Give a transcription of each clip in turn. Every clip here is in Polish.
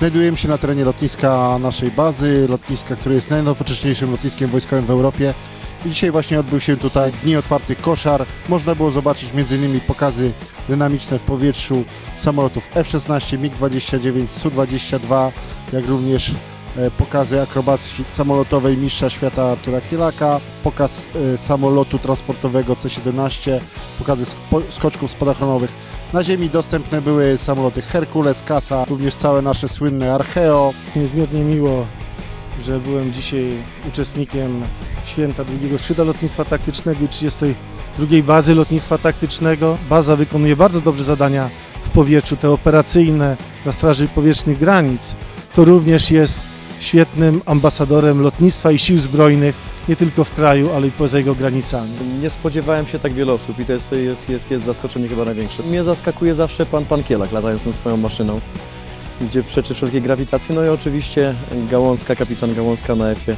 Znajdujemy się na terenie lotniska naszej bazy, lotniska, które jest najnowocześniejszym lotniskiem wojskowym w Europie. I dzisiaj właśnie odbył się tutaj Dni Otwartych Koszar. Można było zobaczyć m.in. pokazy dynamiczne w powietrzu samolotów F-16, MiG-29, Su-22, jak również e, pokazy akrobacji samolotowej mistrza świata Artura Kielaka, pokaz e, samolotu transportowego C-17, pokazy skoczków spadochronowych. Na ziemi dostępne były samoloty Herkules, Kasa, również całe nasze słynne Archeo. Niezmiernie miło, że byłem dzisiaj uczestnikiem święta drugiego skrzydła lotnictwa taktycznego i 32 bazy lotnictwa taktycznego. Baza wykonuje bardzo dobrze zadania w powietrzu, te operacyjne na Straży Powietrznych Granic. To również jest świetnym ambasadorem lotnictwa i sił zbrojnych, nie tylko w kraju, ale i poza jego granicami. Nie spodziewałem się tak wielu osób i to jest, jest, jest, jest zaskoczenie chyba największe. Mnie zaskakuje zawsze pan, pan Kielak latając tą swoją maszyną, gdzie przeczy wszelkiej grawitacji. No i oczywiście Gałązka, kapitan Gałązka na F-ie.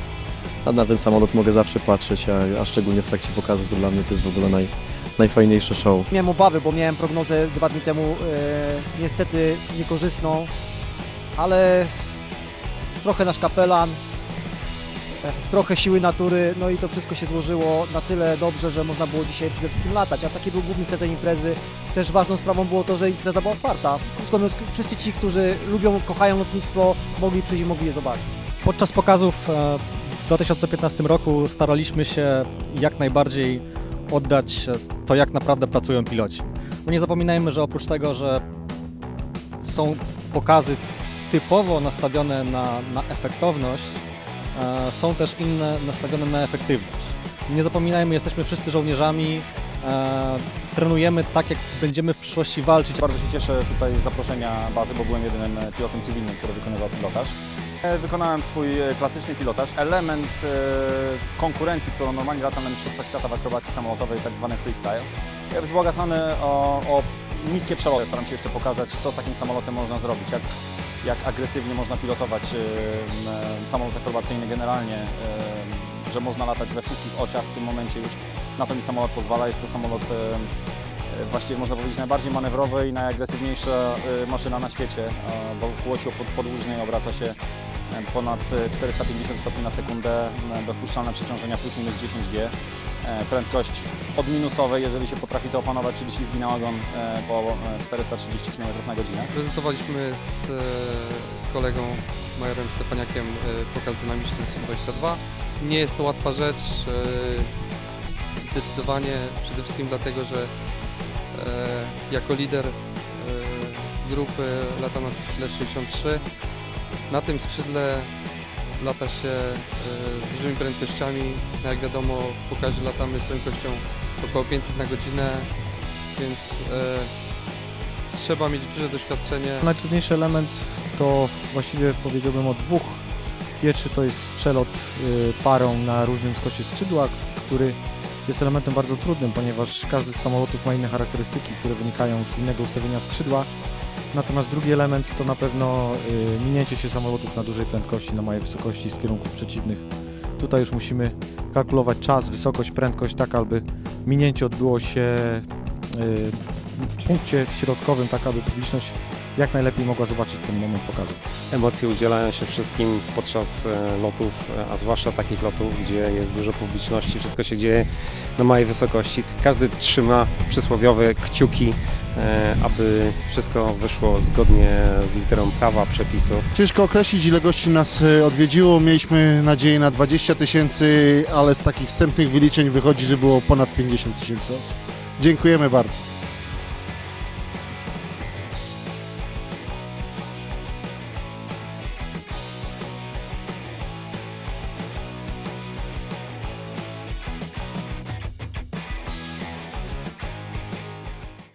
A na ten samolot mogę zawsze patrzeć, a, a szczególnie w trakcie pokazu to dla mnie to jest w ogóle naj, najfajniejsze show. Miałem obawy, bo miałem prognozę dwa dni temu e, niestety niekorzystną, ale trochę nasz kapelan, trochę siły natury, no i to wszystko się złożyło na tyle dobrze, że można było dzisiaj przede wszystkim latać, a taki był główny cel tej imprezy. Też ważną sprawą było to, że impreza była otwarta. Krótko mówiąc, wszyscy ci, którzy lubią, kochają lotnictwo, mogli przyjść i mogli je zobaczyć. Podczas pokazów e, w 2015 roku staraliśmy się jak najbardziej oddać e, to, jak naprawdę pracują piloci. Bo nie zapominajmy, że oprócz tego, że są pokazy typowo nastawione na, na efektowność, są też inne nastawione na efektywność. Nie zapominajmy, jesteśmy wszyscy żołnierzami, trenujemy tak, jak będziemy w przyszłości walczyć. Bardzo się cieszę tutaj z zaproszenia bazy, bo byłem jedynym e, pilotem cywilnym, który wykonywał pilotaż. E, Wykonałem swój e, klasyczny pilotaż. Element konkurencji, którą normalnie lata na Mistrzostwach Świata w akrobacji samolotowej, tak zwany freestyle, e, wzbogacany o, o niskie przeloty. Staram się jeszcze pokazać, co takim samolotem można zrobić, jak, jak agresywnie można pilotować e, samolot akrobacyjny generalnie, e, że można latać we wszystkich osiach. W tym momencie już na to mi samolot pozwala. Jest to samolot e, właściwie można powiedzieć najbardziej manewrowa i najagresywniejsza maszyna na świecie, bo ku osi pod- podłużnej obraca się ponad e, 450 stopni na sekundę, e, dopuszczalne przeciążenia plus minus 10G. E, Prędkość od minusowej, jeżeli się potrafi to opanować, czyli ślizgi na ogon e, po e, 430 km na godzinę. Prezentowaliśmy z e, kolegą majorem Stefaniakiem e, pokaz dynamiczny Su-22. Nie jest to łatwa rzecz, e, zdecydowanie przede wszystkim dlatego, że e, jako lider e, grupy latam na skrzydle 63. Na tym skrzydle lata się e, z dużymi prędkościami. Jak wiadomo w pokazie latamy z prędkością około 500 na godzinę, więc e, trzeba mieć duże doświadczenie. Najtrudniejszy element to właściwie powiedziałbym o dwóch. Pierwszy to jest przelot y, parą na różnym skosie skrzydła, który jest elementem bardzo trudnym, ponieważ każdy z samolotów ma inne charakterystyki, które wynikają z innego ustawienia skrzydła. Natomiast drugi element to na pewno y, minięcie się samolotów na dużej prędkości, na małej wysokości z kierunków przeciwnych. Tutaj już musimy kalkulować czas, wysokość, prędkość, tak aby minięcie odbyło się y, w punkcie środkowym, tak aby publiczność jak najlepiej mogła zobaczyć ten moment pokazu. Emocje udzielają się wszystkim podczas e, lotów, e, a zwłaszcza takich lotów, gdzie jest dużo publiczności, wszystko się dzieje na małej wysokości. Każdy trzyma przysłowiowe kciuki, aby wszystko wyszło zgodnie z literą prawa, przepisów. Ciężko określić, ile gości nas e, odwiedziło. Mieliśmy nadzieję na 20 tysięcy, ale z takich wstępnych wyliczeń wychodzi, że było ponad 50 tysięcy osób. Dziękujemy bardzo.